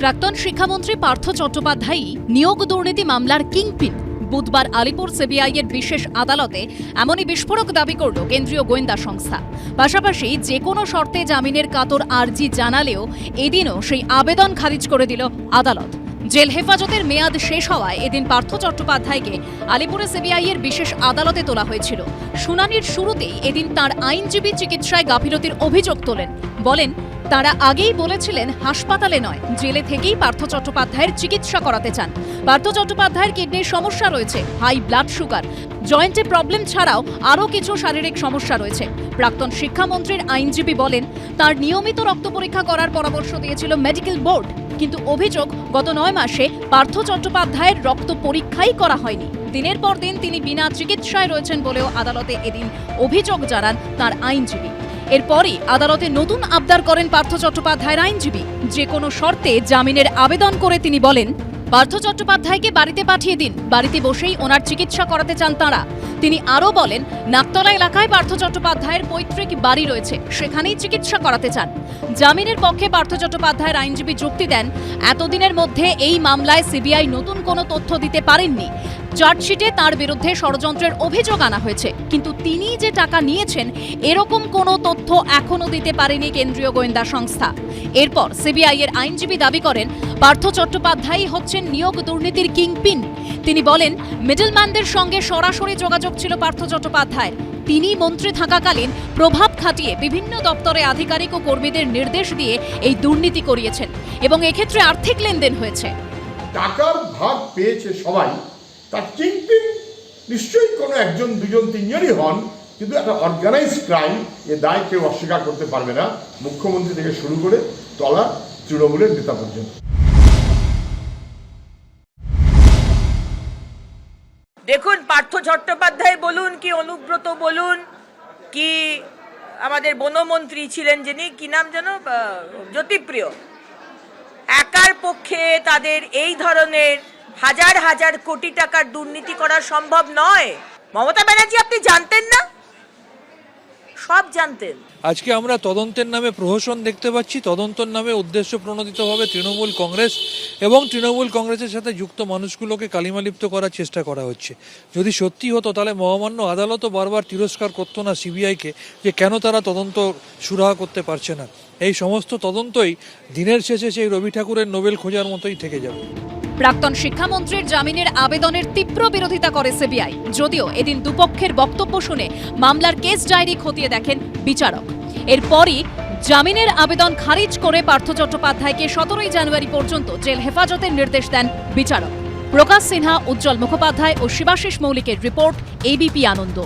প্রাক্তন শিক্ষামন্ত্রী পার্থ চট্টোপাধ্যায় নিয়োগ দুর্নীতি মামলার কিংপিন। বুধবার আলিপুর সিবিআই এর বিশেষ আদালতে এমনই বিস্ফোরক দাবি করল কেন্দ্রীয় গোয়েন্দা সংস্থা। পাশাপাশি যে কোনো শর্তে জামিনের কাতর আর্জি জানালেও এদিনও সেই আবেদন খারিজ করে দিল আদালত। জেল হেফাজতের মেয়াদ শেষ হওয়ায় এদিন পার্থ চট্টোপাধ্যায়কে আলিপুরে সিবিআইয়ের বিশেষ আদালতে তোলা হয়েছিল। শুনানির শুরুতেই এদিন তার আইনজীবী চিকিৎসায় গাফিলতির অভিযোগ তোলেন। বলেন, তারা আগেই বলেছিলেন হাসপাতালে নয়, জেলে থেকেই পার্থ চট্টোপাধ্যায়ের চিকিৎসা করাতে চান। পার্থ চট্টোপাধ্যায়ের কিডনির সমস্যা রয়েছে, হাই ব্লাড সুগার, জয়েন্টে প্রবলেম ছাড়াও আরও কিছু শারীরিক সমস্যা রয়েছে। প্রাক্তন শিক্ষামন্ত্রীর আইনজীবী বলেন, তার নিয়মিত রক্ত পরীক্ষা করার পরামর্শ দিয়েছিল মেডিকেল বোর্ড। কিন্তু অভিযোগ, গত নয় মাসে পার্থ চট্টোপাধ্যায়ের রক্ত পরীক্ষাই করা হয়নি। দিনের পর দিন তিনি বিনা চিকিৎসায় রয়েছেন বলেও আদালতে এদিন অভিযোগ জানান তার আইনজীবী। এরপরই আদালতে নতুন আবদার করেন পার্থ চট্টোপাধ্যায়ের আইনজীবী। যে কোনো শর্তে জামিনের আবেদন করে তিনি বলেন পার্থ চট্টোপাধ্যায়কে বাড়িতে পাঠিয়ে দিন। বাড়িতে বসেই ওনার চিকিৎসা করাতে চান তাঁরা। তিনি আরও বলেন, নাকতলা এলাকায় পার্থ চট্টোপাধ্যায়ের পৈতৃক বাড়ি রয়েছে, সেখানেই চিকিৎসা করাতে চান। জামিনের পক্ষে পার্থ চট্টোপাধ্যায়ের আইনজীবী যুক্তি দেন, এতদিনের মধ্যে এই মামলায় সিবিআই নতুন কোনো তথ্য দিতে পারেননি। চার্জশিটে তার বিরুদ্ধে ষড়যন্ত্রের অভিযোগ আনা হয়েছে। কিন্তু তিনি যে টাকা নিয়েছেন, এরকম কোনো তথ্য এখনও দিতে পারেনি কেন্দ্রীয় গোয়েন্দা সংস্থা। এরপর সিবিআই এর আইনজীবী দাবি করেন, পার্থ চট্টোপাধ্যায় হচ্ছেন নিয়োগ দুর্নীতির কিংপিন। তিনি বলেন, মিডলম্যানদের সঙ্গে সরাসরি যোগাযোগ ছিল পার্থ চট্টোপাধ্যায়। তিনি মন্ত্রী থাকাকালীন প্রভাব খাটিয়ে বিভিন্ন দপ্তরে আধিকারিক ও কর্মীদের নির্দেশ দিয়ে এই দুর্নীতি করিয়েছেন এবং এক্ষেত্রে আর্থিক লেনদেন হয়েছে। টাকার ভাগ পেয়েছে সবাই তার কিংপিন নিশ্চয়ই কোনো একজন, দুজন, তিনজনই হন, কিন্তু একটা অর্গানাইজ ক্রাইম এ দায় কেউ অস্বীকার করতে পারবে না, মুখ্যমন্ত্রী থেকে শুরু করে তলা তৃণমূলের নেতা পর্যন্ত। দেখুন, পার্থ চট্টোপাধ্যায় বলুন কি, অনুব্রত বলুন কি, আমাদের বনমন্ত্রী ছিলেন যিনি, কি নাম যেন? জ্যোতিপ্রিয়। একার পক্ষে তাদের এই ধরনের হাজার হাজার কোটি টাকার দুর্নীতি করা সম্ভব নয়। মমতা ব্যানার্জি, আপনি জানতেন না? সব জানতেন। আজকে আমরা তদন্তের নামে প্রহসন দেখতে পাচ্ছি। তদন্তের নামে উদ্দেশ্য প্রণোদিতভাবে তৃণমূল কংগ্রেস এবং তৃণমূল কংগ্রেসের সাথে যুক্ত মানুষগুলোকে কালিমালিপ্ত করার চেষ্টা করা হচ্ছে। যদি সত্যি হতো, তাহলে মহামান্য আদালতও বারবার তিরস্কার করতো না সিবিআইকে যে কেন তারা তদন্ত সুরাহা করতে পারছে না। এই সমস্ত তদন্তই দিনের শেষে সেই রবি ঠাকুরের নোবেল খোঁজার মতোই থেকে যাবে। প্রাক্তন শিক্ষামন্ত্রীর জামিনের আবেদনের তীব্র বিরোধিতা করে সিবিআই। যদিও এদিন দুপক্ষের বক্তব্য শুনে মামলার কেস ডায়েরি খতিয়ে দেখেন বিচারক। এরপরই জামিনের আবেদন খারিজ করে পার্থ চট্টোপাধ্যায়কে সতেরোই জানুয়ারি পর্যন্ত জেল হেফাজতের নির্দেশ দেন বিচারক। প্রকাশ সিনহা, উজ্জ্বল মুখোপাধ্যায় ও শিবাশিস মৌলিকের রিপোর্ট এবিপি আনন্দ